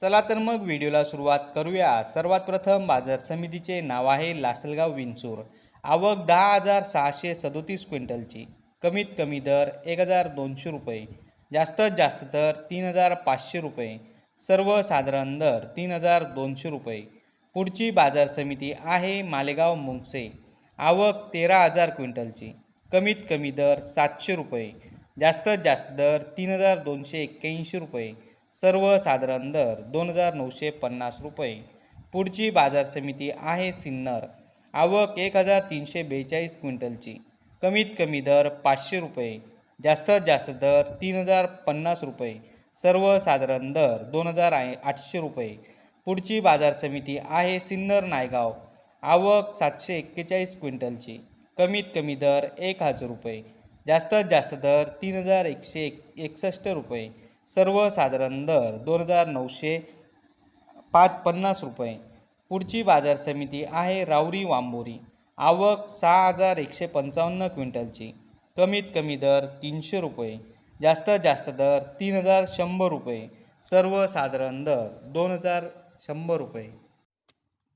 चला तर मग व्हिडिओला सुरुवात करूया. सर्वात प्रथम बाजार समितीचे नाव आहे लासलगाव विंचूर. आवक दहा हजार सहाशे सदोतीस क्विंटलची. कमीत कमी दर एक हजार दोनशे रुपये. जास्तीत जास्त दर तीन हजार पाचशे रुपये. सर्वसाधारण दर तीन हजार दोनशे रुपये. पुढची बाजार समिती आहे मालेगाव मुंगसे. आवक तेरा हजार क्विंटलची. कमीत कमी दर सातशे रुपये. जास्तीत जास्त दर तीन हजार दोनशे एक्क्याऐंशी रुपये. सर्वसाधारण दर दोन हजार नऊशे पन्नास रुपये. पुढची बाजार समिती आहे सिन्नर. आवक एक हजार तीनशे बेचाळीस क्विंटलची. कमीत कमी दर पाचशे रुपये. जास्तीत जास्त दर तीन हजार पन्नास रुपये. सर्वसाधारण दर दोन हजार आठशे रुपये. पुढची बाजार समिती आहे सिन्नर नायगाव. आवक सातशे एक्केचाळीस क्विंटलची. कमीत कमी दर एक हजार रुपये. जास्तीत जास्त दर तीन हजार एकशे एक एकसष्ट रुपये. सर्वसाधारण दर दोन हजार नऊशे पाच पन्नास रुपये. पुढची बाजार समिती आहे रावरी वांबोरी. आवक सहा हजार एकशे पंचावन्न क्विंटलची. कमीत कमी दर तीनशे रुपये. जास्तीत जास्त दर तीन हजार शंभर रुपये. सर्वसाधारण दर दोन हजार शंभर रुपये.